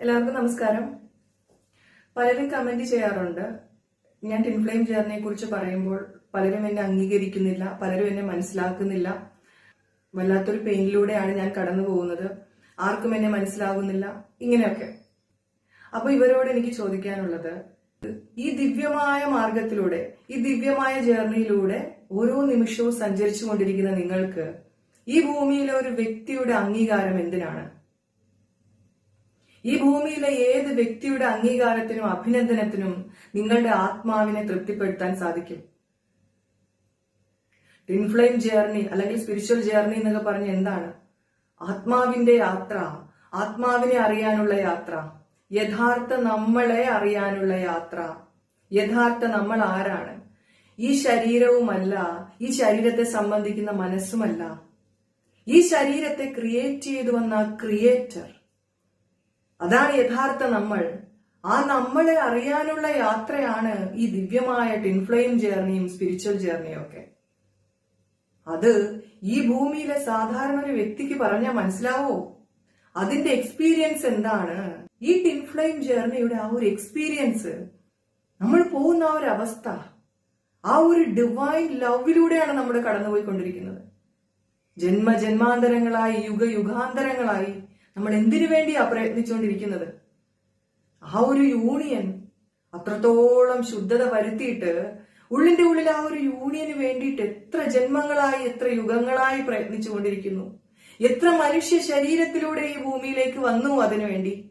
എല്ലാവർക്കും നമസ്കാരം. പലരും കമന്റ് ചെയ്യാറുണ്ട്. ഞാൻ ടിൻഫ്ലെയിം ജേർണിയെ കുറിച്ച് പറയുമ്പോൾ പലരും എന്നെ അംഗീകരിക്കുന്നില്ല പലരും എന്നെ മനസ്സിലാക്കുന്നില്ല. വല്ലാത്തൊരു പെയിനിലൂടെയാണ് ഞാൻ കടന്നു പോകുന്നത്. ആർക്കും എന്നെ മനസ്സിലാകുന്നില്ല. ഇങ്ങനെയൊക്കെ. അപ്പൊ ഇവരോട് എനിക്ക് ചോദിക്കാനുള്ളത് ഈ ദിവ്യമായ മാർഗത്തിലൂടെ ഈ ദിവ്യമായ ജേർണിയിലൂടെ ഓരോ നിമിഷവും സഞ്ചരിച്ചു കൊണ്ടിരിക്കുന്ന നിങ്ങൾക്ക് ഈ ഭൂമിയിലെ ഒരു വ്യക്തിയുടെ അംഗീകാരം എന്തിനാണ്? ഈ ഭൂമിയിലെ ഏത് വ്യക്തിയുടെ അംഗീകാരത്തിനും അഭിനന്ദനത്തിനും നിങ്ങളുടെ ആത്മാവിനെ തൃപ്തിപ്പെടുത്താൻ സാധിക്കും. ഇൻഫ്ലെയിം ജേർണി അല്ലെങ്കിൽ സ്പിരിച്വൽ ജേർണി എന്നൊക്കെ പറഞ്ഞ എന്താണ്? ആത്മാവിന്റെ യാത്ര ആത്മാവിനെ അറിയാനുള്ള യാത്ര യഥാർത്ഥ നമ്മളെ അറിയാനുള്ള യാത്ര യഥാർത്ഥ നമ്മൾ ആരാണ്? ഈ ശരീരവുമല്ല ഈ ശരീരത്തെ സംബന്ധിക്കുന്ന മനസ്സുമല്ല. ഈ ശരീരത്തെ ക്രിയേറ്റ് ചെയ്തു വന്ന ക്രിയേറ്റർ അതാണ് യഥാർത്ഥ നമ്മൾ. ആ നമ്മളെ അറിയാനുള്ള യാത്രയാണ് ഈ ദിവ്യമായ ടിൻഫ്ലെയിം ജേർണിയും സ്പിരിച്വൽ ജേർണിയും ഒക്കെ. അത് ഈ ഭൂമിയിലെ സാധാരണ ഒരു വ്യക്തിക്ക് പറഞ്ഞാൽ മനസ്സിലാവോ? അതിന്റെ എക്സ്പീരിയൻസ് എന്താണ്? ഈ ടിൻഫ്ലെയിം ജേർണിയുടെ ആ ഒരു എക്സ്പീരിയൻസ് നമ്മൾ പോകുന്ന ആ ഒരു അവസ്ഥ ആ ഒരു ഡിവൈൻ ലവിലൂടെയാണ് നമ്മൾ കടന്നുപോയിക്കൊണ്ടിരിക്കുന്നത്. ജന്മജന്മാന്തരങ്ങളായി യുഗ യുഗാന്തരങ്ങളായി നമ്മൾ എന്തിനു വേണ്ടിയാ പ്രയത്നിച്ചുകൊണ്ടിരിക്കുന്നത്? ആ ഒരു യൂണിയൻ അത്രത്തോളം ശുദ്ധത വരുത്തിയിട്ട് ഉള്ളിന്റെ ഉള്ളിൽ ആ ഒരു യൂണിയന് വേണ്ടിയിട്ട് എത്ര ജന്മങ്ങളായി എത്ര യുഗങ്ങളായി പ്രയത്നിച്ചുകൊണ്ടിരിക്കുന്നു? എത്ര മനുഷ്യ ശരീരത്തിലൂടെ ഈ ഭൂമിയിലേക്ക് വന്നു അതിനുവേണ്ടി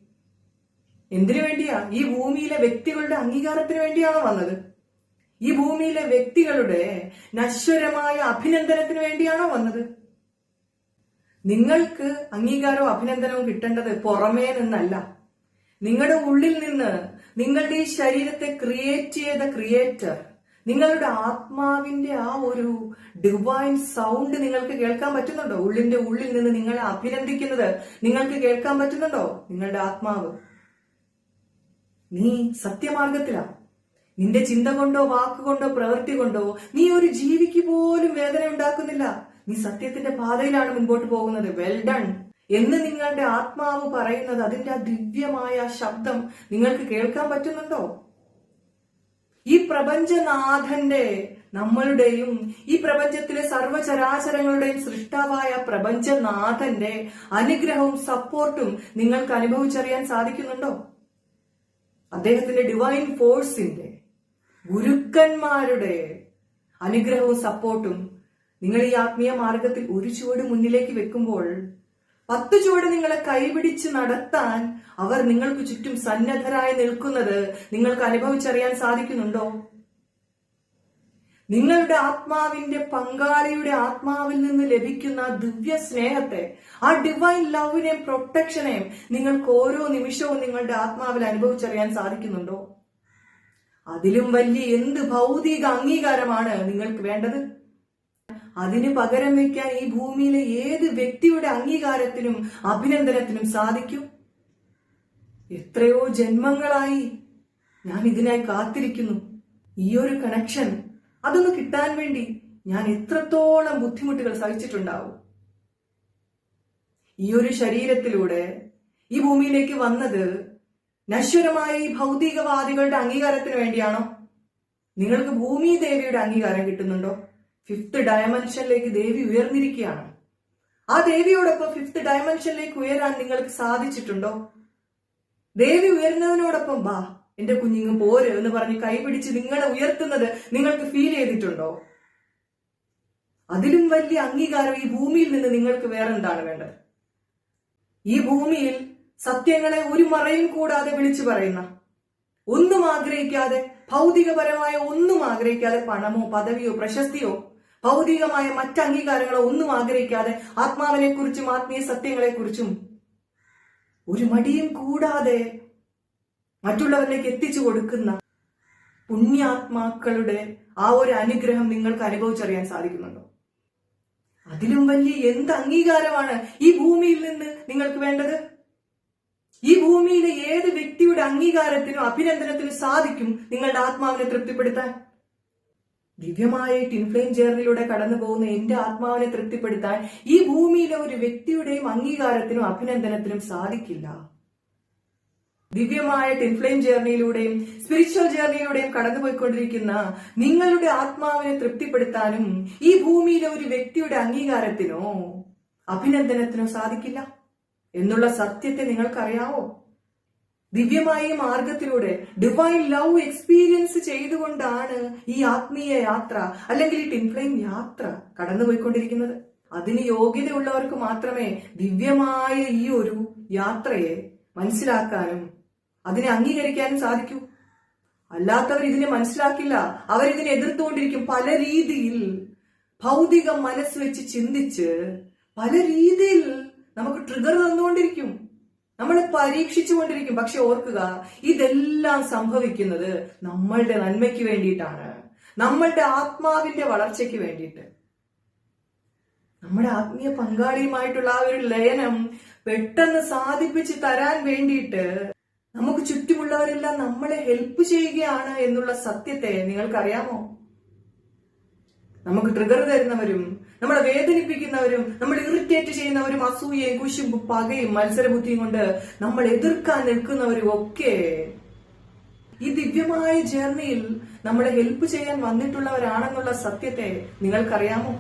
എന്തിനു വേണ്ടിയാ? ഈ ഭൂമിയിലെ വ്യക്തികളുടെ അംഗീകാരത്തിന് വേണ്ടിയാണോ വന്നത്? ഈ ഭൂമിയിലെ വ്യക്തികളുടെ നശ്വരമായ അഭിനന്ദനത്തിന് വേണ്ടിയാണോ വന്നത്? നിങ്ങൾക്ക് അംഗീകാരവും അഭിനന്ദനവും കിട്ടേണ്ടത് പുറമേ നിന്നല്ല. നിങ്ങളുടെ ഉള്ളിൽ നിന്ന് നിങ്ങളുടെ ഈ ശരീരത്തെ ക്രിയേറ്റ് ചെയ്ത ക്രിയേറ്റർ നിങ്ങളുടെ ആത്മാവിന്റെ ആ ഒരു ഡിവൈൻ സൗണ്ട് നിങ്ങൾക്ക് കേൾക്കാൻ പറ്റുന്നുണ്ടോ? ഉള്ളിന്റെ ഉള്ളിൽ നിന്ന് നിങ്ങളെ അഭിനന്ദിക്കുന്നത് നിങ്ങൾക്ക് കേൾക്കാൻ പറ്റുന്നുണ്ടോ? നിങ്ങളുടെ ആത്മാവ്. നീ സത്യമാർഗത്തിലാ. നിന്റെ ചിന്ത കൊണ്ടോ വാക്കുകൊണ്ടോ പ്രവൃത്തി കൊണ്ടോ നീ ഒരു ജീവിക്ക് പോലും വേദന ഉണ്ടാക്കുന്നില്ല. നീ സത്യത്തിന്റെ പാതയിലാണ് മുൻപോട്ട് പോകുന്നത്. വെൽ ഡൺ എന്ന് നിങ്ങളുടെ ആത്മാവ് പറയുന്നത് അതിന്റെ ആ ദിവ്യമായ ശബ്ദം നിങ്ങൾക്ക് കേൾക്കാൻ പറ്റുന്നുണ്ടോ? ഈ പ്രപഞ്ചനാഥന്റെ നമ്മളുടെയും ഈ പ്രപഞ്ചത്തിലെ സർവചരാചരങ്ങളുടെയും സൃഷ്ടാവായ പ്രപഞ്ചനാഥന്റെ അനുഗ്രഹവും സപ്പോർട്ടും നിങ്ങൾക്ക് അനുഭവിച്ചറിയാൻ സാധിക്കുന്നുണ്ടോ? അദ്ദേഹത്തിന്റെ ഡിവൈൻ ഫോഴ്സിന്റെ ഗുരുക്കന്മാരുടെ അനുഗ്രഹവും സപ്പോർട്ടും നിങ്ങൾ ഈ ആത്മീയ മാർഗത്തിൽ ഒരു ചുവട് മുന്നിലേക്ക് വെക്കുമ്പോൾ പത്ത് ചുവട് നിങ്ങളെ കൈപിടിച്ച് നടത്താൻ അവർ നിങ്ങൾക്ക് ചുറ്റും സന്നദ്ധരായി നിൽക്കുന്നത് നിങ്ങൾക്ക് അനുഭവിച്ചറിയാൻ സാധിക്കുന്നുണ്ടോ? നിങ്ങളുടെ ആത്മാവിന്റെ പങ്കാളിയുടെ ആത്മാവിൽ നിന്ന് ലഭിക്കുന്ന ദിവ്യ സ്നേഹത്തെ ആ ഡിവൈൻ ലവിനെയും പ്രൊട്ടക്ഷനെയും നിങ്ങൾക്ക് ഓരോ നിമിഷവും നിങ്ങളുടെ ആത്മാവിൽ അനുഭവിച്ചറിയാൻ സാധിക്കുന്നുണ്ടോ? അതിലും വലിയ എന്ത് ഭൗതിക അംഗീകാരമാണ് നിങ്ങൾക്ക് വേണ്ടത്? അതിന് പകരം വയ്ക്കാൻ ഈ ഭൂമിയിലെ ഏത് വ്യക്തിയുടെ അംഗീകാരത്തിനും അഭിനന്ദനത്തിനും സാധിക്കും? എത്രയോ ജന്മങ്ങളായി ഞാൻ ഇതിനായി കാത്തിരിക്കുന്നു. ഈ ഒരു കണക്ഷൻ അതൊന്ന് കിട്ടാൻ വേണ്ടി ഞാൻ എത്രത്തോളം ബുദ്ധിമുട്ടുകൾ സഹിച്ചിട്ടുണ്ടാവും. ഈ ഒരു ശരീരത്തിലൂടെ ഈ ഭൂമിയിലേക്ക് വന്നത് നശ്വരമായ ഈ ഭൗതികവാദികളുടെ അംഗീകാരത്തിന് വേണ്ടിയാണോ? നിങ്ങൾക്ക് ഭൂമി ദേവിയുടെ അംഗീകാരം കിട്ടുന്നുണ്ടോ? ഫിഫ്ത്ത് ഡയമെൻഷനിലേക്ക് ദേവി ഉയർന്നിരിക്കുകയാണ്. ആ ദേവിയോടൊപ്പം ഫിഫ്ത്ത് ഡയമെൻഷനിലേക്ക് ഉയരാൻ നിങ്ങൾക്ക് സാധിച്ചിട്ടുണ്ടോ? ദേവി ഉയർന്നതിനോടൊപ്പം ബാ എന്റെ കുഞ്ഞിങ്ങും പോര് എന്ന് പറഞ്ഞ് കൈപിടിച്ച് നിങ്ങളെ ഉയർത്തുന്നത് നിങ്ങൾക്ക് ഫീൽ ചെയ്തിട്ടുണ്ടോ? അതിലും വലിയ അംഗീകാരം ഈ ഭൂമിയിൽ നിന്ന് നിങ്ങൾക്ക് വേറെ എന്താണ് വേണ്ടത്? ഈ ഭൂമിയിൽ സത്യങ്ങളെ ഒരു മറയും കൂടാതെ വിളിച്ചു പറയുന്ന ഒന്നും ആഗ്രഹിക്കാതെ ഭൗതികപരമായ ഒന്നും ആഗ്രഹിക്കാതെ പണമോ പദവിയോ പ്രശസ്തിയോ ഭൗതികമായ മറ്റ് അംഗീകാരങ്ങളോ ഒന്നും ആഗ്രഹിക്കാതെ ആത്മാവിനെ കുറിച്ചും ആത്മീയ സത്യങ്ങളെ കുറിച്ചും ഒരു മടിയും കൂടാതെ മറ്റുള്ളവരിലേക്ക് എത്തിച്ചു കൊടുക്കുന്ന പുണ്യാത്മാക്കളുടെ ആ ഒരു അനുഗ്രഹം നിങ്ങൾക്ക് അനുഭവിച്ചറിയാൻ സാധിക്കുന്നുണ്ടോ? അതിലും വലിയ എന്ത് അംഗീകാരമാണ് ഈ ഭൂമിയിൽ നിന്ന് നിങ്ങൾക്ക് വേണ്ടത്? ഈ ഭൂമിയിലെ ഏത് വ്യക്തിയുടെ അംഗീകാരത്തിനും അഭിനന്ദനത്തിനും സാധിക്കും നിങ്ങളുടെ ആത്മാവിനെ തൃപ്തിപ്പെടുത്താൻ? ദിവ്യമായ ഇൻഫ്ലെയിം ജേർണിയിലൂടെ കടന്നു പോകുന്ന എന്റെ ആത്മാവിനെ തൃപ്തിപ്പെടുത്താൻ ഈ ഭൂമിയിലെ ഒരു വ്യക്തിയുടെയും അംഗീകാരത്തിനും അഭിനന്ദനത്തിനും സാധിക്കില്ല. ദിവ്യമായ ഇൻഫ്ലെയിം ജേർണിയിലൂടെയും സ്പിരിച്വൽ ജേർണിയിലൂടെയും കടന്നുപോയിക്കൊണ്ടിരിക്കുന്ന നിങ്ങളുടെ ആത്മാവിനെ തൃപ്തിപ്പെടുത്താനും ഈ ഭൂമിയിലെ ഒരു വ്യക്തിയുടെ അംഗീകാരത്തിനോ അഭിനന്ദനത്തിനോ സാധിക്കില്ല എന്നുള്ള സത്യത്തെ നിങ്ങൾക്കറിയാവോ? ദിവ്യമായ മാർഗത്തിലൂടെ ഡിവൈൻ ലവ് എക്സ്പീരിയൻസ് ചെയ്തുകൊണ്ടാണ് ഈ ആത്മീയ യാത്ര അല്ലെങ്കിൽ ഈ ടിൻഫ്ലെയിം യാത്ര കടന്നുപോയിക്കൊണ്ടിരിക്കുന്നത്. അതിന് യോഗ്യതയുള്ളവർക്ക് മാത്രമേ ദിവ്യമായ ഈ ഒരു യാത്രയെ മനസ്സിലാക്കാനും അതിനെ അംഗീകരിക്കാനും സാധിക്കൂ. അല്ലാത്തവർ ഇതിനെ മനസ്സിലാക്കില്ല. അവരിതിനെ എതിർത്തുകൊണ്ടിരിക്കും. പല രീതിയിൽ ഭൗതിക മനസ്സ് വെച്ച് ചിന്തിച്ച് പല രീതിയിൽ നമുക്ക് ട്രിഗർ തന്നുകൊണ്ടിരിക്കും. നമ്മളെ പരീക്ഷിച്ചുകൊണ്ടിരിക്കും. പക്ഷെ ഓർക്കുക ഇതെല്ലാം സംഭവിക്കുന്നത് നമ്മളുടെ നന്മയ്ക്ക് വേണ്ടിയിട്ടാണ്. നമ്മളുടെ ആത്മാവിന്റെ വളർച്ചയ്ക്ക് വേണ്ടിയിട്ട്. നമ്മുടെ ആത്മീയ പങ്കാളിയുമായിട്ടുള്ള ആ ഒരു ലയനം പെട്ടെന്ന് സാധിപ്പിച്ച് തരാൻ വേണ്ടിയിട്ട് നമുക്ക് ചുറ്റുമുള്ളവരെല്ലാം നമ്മളെ ഹെൽപ്പ് ചെയ്യുകയാണ് എന്നുള്ള സത്യത്തെ നിങ്ങൾക്കറിയാമോ? നമുക്ക് ട്രിഗർ തരുന്നവരും നമ്മളെ വേദനിപ്പിക്കുന്നവരും നമ്മൾ ഇറിറ്റേറ്റ് ചെയ്യുന്നവരും അസൂയയും കുശും പകയും മത്സരബുദ്ധിയും കൊണ്ട് നമ്മൾ എതിർക്കാൻ നിൽക്കുന്നവരും ഒക്കെ ഈ ദിവ്യമായ ജേർണിയിൽ നമ്മളെ ഹെൽപ്പ് ചെയ്യാൻ വന്നിട്ടുള്ളവരാണെന്നുള്ള സത്യത്തെ നിങ്ങൾക്കറിയാമോ?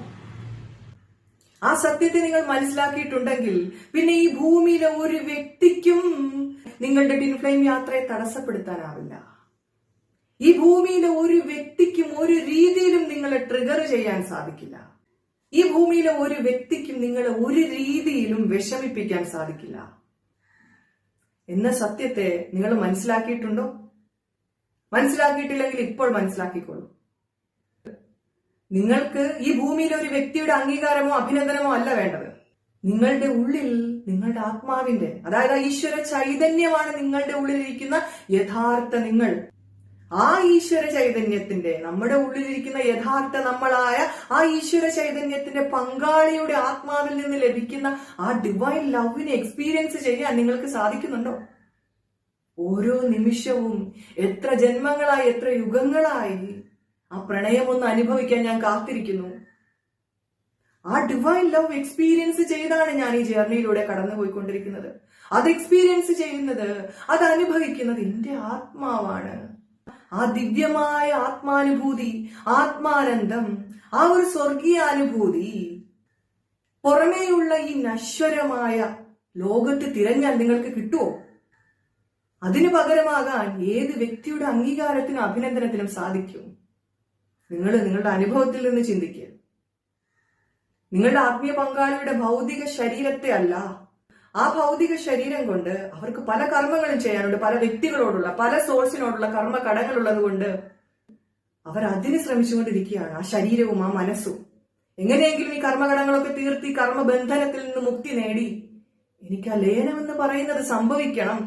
ആ സത്യത്തെ നിങ്ങൾ മനസ്സിലാക്കിയിട്ടുണ്ടെങ്കിൽ പിന്നെ ഈ ഭൂമിയിലെ ഒരു വ്യക്തിക്കും നിങ്ങളുടെ ടിൻഫ്ലെയിം യാത്രയെ തടസ്സപ്പെടുത്താനാവില്ല. ഈ ഭൂമിയിലെ ഒരു വ്യക്തിക്കും ഒരു രീതിയിലും നിങ്ങളെ ട്രിഗർ ചെയ്യാൻ സാധിക്കില്ല. ഈ ഭൂമിയിലെ ഒരു വ്യക്തിക്കും നിങ്ങളെ ഒരു രീതിയിലും വിഷമിപ്പിക്കാൻ സാധിക്കില്ല. എന്ന സത്യത്തെ നിങ്ങൾ മനസ്സിലാക്കിയിട്ടുണ്ടോ? മനസ്സിലാക്കിയിട്ടില്ലെങ്കിൽ ഇപ്പോൾ മനസ്സിലാക്കിക്കോളൂ. നിങ്ങൾക്ക് ഈ ഭൂമിയിലെ ഒരു വ്യക്തിയുടെ അംഗീകാരമോ അഭിനന്ദനമോ അല്ല വേണ്ടത്. നിങ്ങളുടെ ഉള്ളിൽ നിങ്ങളുടെ ആത്മാവിന്റെ അതായത് ഈശ്വര ചൈതന്യമാണ് നിങ്ങളുടെ ഉള്ളിലിരിക്കുന്ന യഥാർത്ഥ നിങ്ങൾ. ആ ഈശ്വര ചൈതന്യത്തിന്റെ നമ്മുടെ ഉള്ളിലിരിക്കുന്ന യഥാർത്ഥ നമ്മളായ ആ ഈശ്വര ചൈതന്യത്തിന്റെ പങ്കാളിയുടെ ആത്മാവിൽ നിന്ന് ലഭിക്കുന്ന ആ ഡിവൈൻ ലവിനെ എക്സ്പീരിയൻസ് ചെയ്യാൻ നിങ്ങൾക്ക് സാധിക്കുന്നുണ്ടോ? ഓരോ നിമിഷവും എത്ര ജന്മങ്ങളായി എത്ര യുഗങ്ങളായി ആ പ്രണയം ഒന്ന് അനുഭവിക്കാൻ ഞാൻ കാത്തിരിക്കുന്നു. ആ ഡിവൈൻ ലവ് എക്സ്പീരിയൻസ് ചെയ്താണ് ഞാൻ ഈ ജേർണിയിലൂടെ കടന്നുപോയിക്കൊണ്ടിരിക്കുന്നത്. അത് എക്സ്പീരിയൻസ് ചെയ്യുന്നത് അത് അനുഭവിക്കുന്നത് എന്റെ ആത്മാവാണ്. ആ ദിവ്യമായ ആത്മാനുഭൂതി ആത്മാനന്ദം ആ ഒരു സ്വർഗീയാനുഭൂതി. പുറമേയുള്ള ഈ നശ്വരമായ ലോകത്ത് തിരഞ്ഞാൽ നിങ്ങൾക്ക് കിട്ടുമോ അതിനു പകരമാകാൻ ഏത് വ്യക്തിയുടെ അംഗീകാരത്തിനും അഭിനന്ദനത്തിനും സാധിക്കും? നിങ്ങൾ നിങ്ങളുടെ അനുഭവത്തിൽ നിന്ന് ചിന്തിക്കുക നിങ്ങളുടെ ആത്മീയ പങ്കാളിയുടെ ഭൗതിക ശരീരത്തെ അല്ല ആ ഭൗതിക ശരീരം കൊണ്ട് അവർക്ക് പല കർമ്മങ്ങളും ചെയ്യാനുണ്ട് പല വ്യക്തികളോടുള്ള പല സോഴ്സിനോടുള്ള കർമ്മ കടങ്ങളുള്ളത് കൊണ്ട് അവർ അതിന് ശ്രമിച്ചുകൊണ്ടിരിക്കുകയാണ് ആ ശരീരവും ആ മനസ്സും. എങ്ങനെയെങ്കിലും ഈ കർമ്മകടങ്ങളൊക്കെ തീർത്തി കർമ്മബന്ധനത്തിൽ നിന്ന് മുക്തി നേടി എനിക്ക് ആ ലയനം എന്ന് പറയുന്നത് സംഭവിക്കണം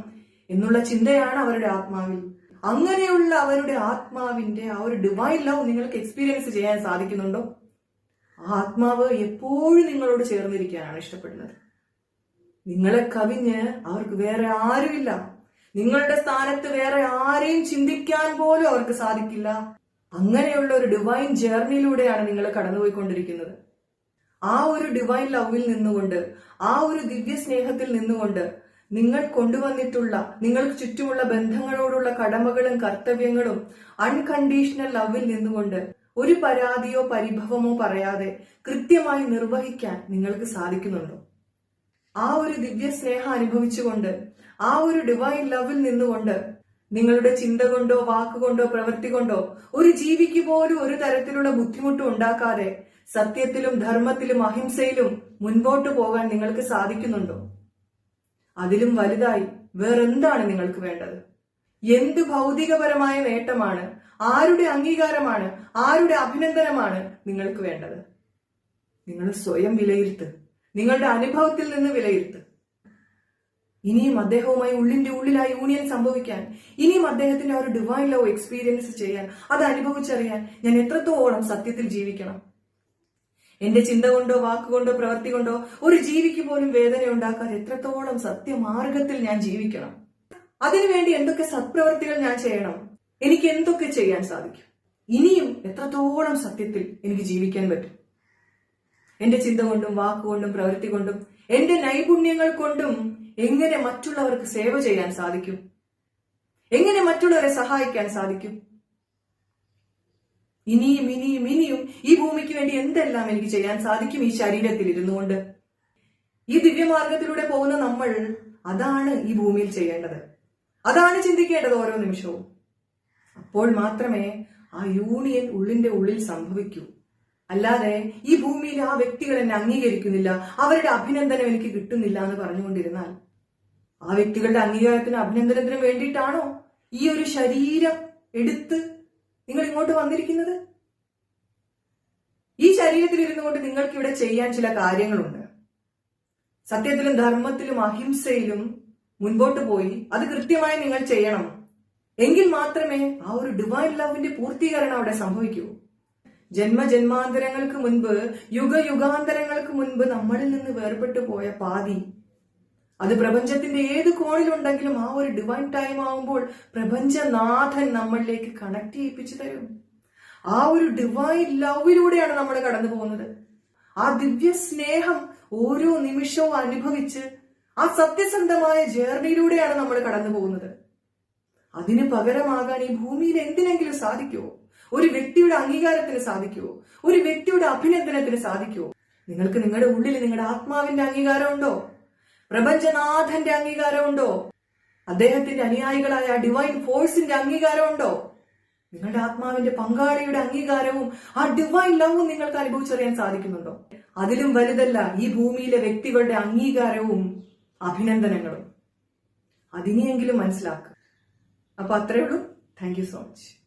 എന്നുള്ള ചിന്തയാണ് അവരുടെ ആത്മാവിൽ. അങ്ങനെയുള്ള അവരുടെ ആത്മാവിന്റെ ആ ഒരു ഡിവൈൻ ലവ് നിങ്ങൾക്ക് എക്സ്പീരിയൻസ് ചെയ്യാൻ സാധിക്കുന്നുണ്ടോ? ആ ആത്മാവ് എപ്പോഴും നിങ്ങളോട് ചേർന്നിരിക്കാനാണ് ഇഷ്ടപ്പെടുന്നത്. നിങ്ങളെ കവിഞ്ഞ് അവർക്ക് വേറെ ആരുമില്ല. നിങ്ങളുടെ സ്ഥാനത്ത് വേറെ ആരെയും ചിന്തിക്കാൻ പോലും അവർക്ക് സാധിക്കില്ല. അങ്ങനെയുള്ള ഒരു ഡിവൈൻ ജേർണിയിലൂടെയാണ് നിങ്ങൾ കടന്നുപോയിക്കൊണ്ടിരിക്കുന്നത്. ആ ഒരു ഡിവൈൻ ലവിൽ നിന്നുകൊണ്ട് ആ ഒരു ദിവ്യ സ്നേഹത്തിൽ നിന്നുകൊണ്ട് നിങ്ങൾ കൊണ്ടുവന്നിട്ടുള്ള നിങ്ങൾക്ക് ചുറ്റുമുള്ള ബന്ധങ്ങളോടുള്ള കടമകളും കർത്തവ്യങ്ങളും അൺകണ്ടീഷണൽ ലവിൽ നിന്നുകൊണ്ട് ഒരു പരാതിയോ പരിഭവമോ പറയാതെ കൃത്യമായി നിർവഹിക്കാൻ നിങ്ങൾക്ക് സാധിക്കുന്നുണ്ടോ? ആ ഒരു ദിവ്യ സ്നേഹം അനുഭവിച്ചുകൊണ്ട് ആ ഒരു ഡിവൈൻ ലവിൽ നിന്നുകൊണ്ട് നിങ്ങളുടെ ചിന്ത കൊണ്ടോ വാക്കുകൊണ്ടോ പ്രവൃത്തി കൊണ്ടോ ഒരു ജീവിക്ക് പോലും ഒരു തരത്തിലുള്ള ബുദ്ധിമുട്ടും ഉണ്ടാക്കാതെ സത്യത്തിലും ധർമ്മത്തിലും അഹിംസയിലും മുൻപോട്ട് പോകാൻ നിങ്ങൾക്ക് സാധിക്കുന്നുണ്ടോ? അതിലും വലുതായി വേറെന്താണ് നിങ്ങൾക്ക് വേണ്ടത്? എന്ത് ഭൗതികപരമായ നേട്ടമാണ് ആരുടെ അംഗീകാരമാണ് ആരുടെ അഭിനന്ദനമാണ് നിങ്ങൾക്ക് വേണ്ടത്? നിങ്ങൾ സ്വയം വിലയിരുത്ത്. നിങ്ങളുടെ അനുഭവത്തിൽ നിന്ന് വിലയിരുത്ത്. ഇനിയും അദ്ദേഹവുമായി ഉള്ളിന്റെ ഉള്ളിലായി യൂണിയൻ സംഭവിക്കാൻ ഇനിയും അദ്ദേഹത്തിന്റെ ആ ഒരു ഡിവൈൻ ലവ് എക്സ്പീരിയൻസ് ചെയ്യാൻ അത് അനുഭവിച്ചറിയാൻ ഞാൻ എത്രത്തോളം സത്യത്തിൽ ജീവിക്കണം. എന്റെ ചിന്ത കൊണ്ടോ വാക്കുകൊണ്ടോ പ്രവൃത്തി കൊണ്ടോ ഒരു ജീവിക്ക് പോലും വേദന ഉണ്ടാക്കാതെ എത്രത്തോളം സത്യമാർഗത്തിൽ ഞാൻ ജീവിക്കണം. അതിനുവേണ്ടി എന്തൊക്കെ സത്പ്രവൃത്തികൾ ഞാൻ ചെയ്യണം? എനിക്ക് എന്തൊക്കെ ചെയ്യാൻ സാധിക്കും? ഇനിയും എത്രത്തോളം സത്യത്തിൽ എനിക്ക് ജീവിക്കാൻ പറ്റും? എന്റെ ചിന്ത കൊണ്ടും വാക്കുകൊണ്ടും പ്രവൃത്തി കൊണ്ടും എന്റെ നൈപുണ്യങ്ങൾ കൊണ്ടും എങ്ങനെ മറ്റുള്ളവർക്ക് സേവ ചെയ്യാൻ സാധിക്കും? എങ്ങനെ മറ്റുള്ളവരെ സഹായിക്കാൻ സാധിക്കും? ഇനിയും ഇനിയും ഇനിയും ഈ ഭൂമിക്ക് വേണ്ടി എന്തെല്ലാം എനിക്ക് ചെയ്യാൻ സാധിക്കും ഈ ശരീരത്തിൽ ഇരുന്നു കൊണ്ട് ഈ ദിവ്യമാർഗത്തിലൂടെ പോകുന്ന നമ്മൾ അതാണ് ഈ ഭൂമിയിൽ ചെയ്യേണ്ടത്. അതാണ് ചിന്തിക്കേണ്ടത് ഓരോ നിമിഷവും. അപ്പോൾ മാത്രമേ ആ യൂണിയൻ ഉള്ളിന്റെ ഉള്ളിൽ സംഭവിക്കൂ. അല്ലാതെ ഈ ഭൂമിയിൽ ആ വ്യക്തികൾ എന്നെ അംഗീകരിക്കുന്നില്ല. അവരുടെ അഭിനന്ദനം എനിക്ക് കിട്ടുന്നില്ല എന്ന് പറഞ്ഞുകൊണ്ടിരുന്നാൽ ആ വ്യക്തികളുടെ അംഗീകാരത്തിനും അഭിനന്ദനത്തിനും വേണ്ടിയിട്ടാണോ ഈ ഒരു ശരീരം എടുത്ത് നിങ്ങൾ ഇങ്ങോട്ട് വന്നിരിക്കുന്നത്? ഈ ശരീരത്തിൽ ഇരുന്നു കൊണ്ട് നിങ്ങൾക്ക് ഇവിടെ ചെയ്യാൻ ചില കാര്യങ്ങളുണ്ട്. സത്യത്തിലും ധർമ്മത്തിലും അഹിംസയിലും മുൻപോട്ട് പോയി അത് കൃത്യമായി നിങ്ങൾ ചെയ്യണം. എങ്കിൽ മാത്രമേ ആ ഒരു ഡിവൈൻ ലവിന്റെ പൂർത്തീകരണം അവിടെ സംഭവിക്കൂ. ജന്മജന്മാന്തരങ്ങൾക്ക് മുൻപ് യുഗയുഗാന്തരങ്ങൾക്ക് മുൻപ് നമ്മളിൽ നിന്ന് വേർപെട്ടു പോയ പാതി. അത് പ്രപഞ്ചത്തിന്റെ ഏത് കോണിലുണ്ടെങ്കിലും ആ ഒരു ഡിവൈൻ ടൈം ആവുമ്പോൾ പ്രപഞ്ചനാഥൻ നമ്മളിലേക്ക് കണക്ട് ചെയ്യിപ്പിച്ചു തരും. ആ ഒരു ഡിവൈൻ ലവിലൂടെയാണ് നമ്മൾ കടന്നു പോകുന്നത്. ആ ദിവ്യ സ്നേഹം ഓരോ നിമിഷവും അനുഭവിച്ച് ആ സത്യസന്ധമായ ജേർണിയിലൂടെയാണ് നമ്മൾ കടന്നു പോകുന്നത്. അതിന് പകരമാകാൻ ഈ ഭൂമിയിൽ എന്തിനെങ്കിലും സാധിക്കുമോ? ഒരു വ്യക്തിയുടെ അംഗീകാരത്തിന് സാധിക്കുമോ ഒരു വ്യക്തിയുടെ അഭിനന്ദനത്തിന് സാധിക്കുമോ നിങ്ങൾക്ക് നിങ്ങളുടെ ഉള്ളിൽ നിങ്ങളുടെ ആത്മാവിന്റെ അംഗീകാരമുണ്ടോ? പ്രപഞ്ചനാഥന്റെ അംഗീകാരമുണ്ടോ? അദ്ദേഹത്തിന്റെ അനുയായികളായ ഡിവൈൻ ഫോഴ്സിന്റെ അംഗീകാരമുണ്ടോ? നിങ്ങളുടെ ആത്മാവിന്റെ പങ്കാളിയുടെ അംഗീകാരവും ആ ഡിവൈൻ ലവും നിങ്ങൾക്ക് അനുഭവിച്ചറിയാൻ സാധിക്കുന്നുണ്ടോ? അതിലും വലുതല്ല ഈ ഭൂമിയിലെ വ്യക്തികളുടെ അംഗീകാരവും അഭിനന്ദനങ്ങളും. അതിനെയെങ്കിലും മനസ്സിലാക്കുക. അപ്പൊ അത്രയേ ഉള്ളൂ. Thank so much